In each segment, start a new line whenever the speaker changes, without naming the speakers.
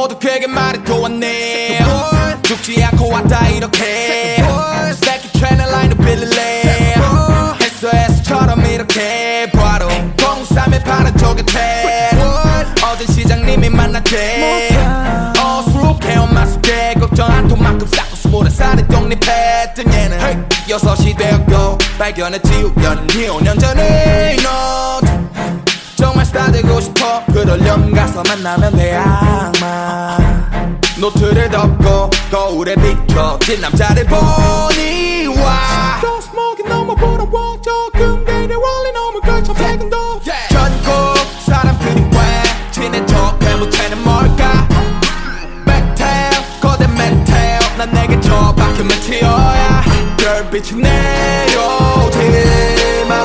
모두 그에게 말이 도왔네. 죽지 않고 왔다 이렇게. 새끼 채널 라인을 빌릴래. SOS처럼 이렇게. 바로 동삼의 파란 쪽에 태 어제 시장님이 만났대. 어수룩해 엄마 숙제 걱정 안 통만큼 쌓고 스물한 살에 독립했던 얘는 여섯이 되었고 발견했지 우연히 5년 전에 너 가서 만나면 돼 악마. 노트를 덮고 거울에 비춰진 남자를 보니 와. smoke 너무 부러워. 조금 내려 원래 너무 걸쳐 퇴근도. 전국 사람들이 왜 친한 척해? 못하는 뭘까? 메텔 거대 메텔 난 내게 저밖에 메테어야. 별빛이 내려오지 마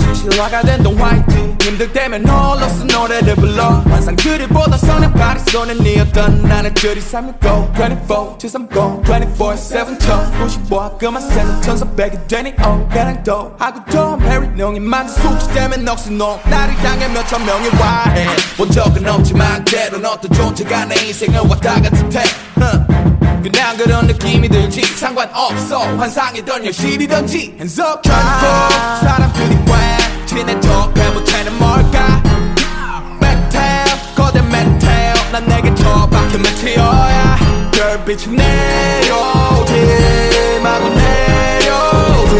실화가 된동 화이트. 힘들 때면 홀로 쓴 노래를 불러. 환상들을 보던 선의 파리 손에 니었던 나는 들이 365 24 730 24 7 1095 그만 세는 천사백이 되니 어. 가랑도 하고 또 메리 농이 만든 숙지 때문에 넋이 나를 향해 몇천 명이 와해. 본 적은 없지만 때론 어떤 존재가 내 인생을 왔다 갔을 테 그냥 그런 느낌이 들지. 상관없어. 환상이던 현실이던지. Hands up 전국 사람들이 왜 난 내게 저밖에 메테어야. 별빛이 내려오지 마구 내려오지.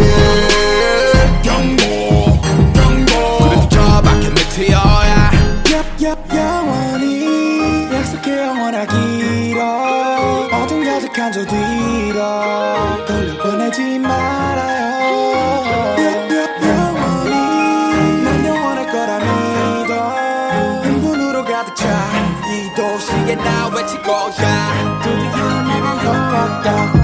경고 경고. 그래도 저밖에 메테어야. 얍얍 영원히 약속해 영원하기로 어둠 가득한 저 뒤로 돌려보내지 말아요. 가득 차 이 도시에 나 외칠 거야. 드디어 내가 여왔다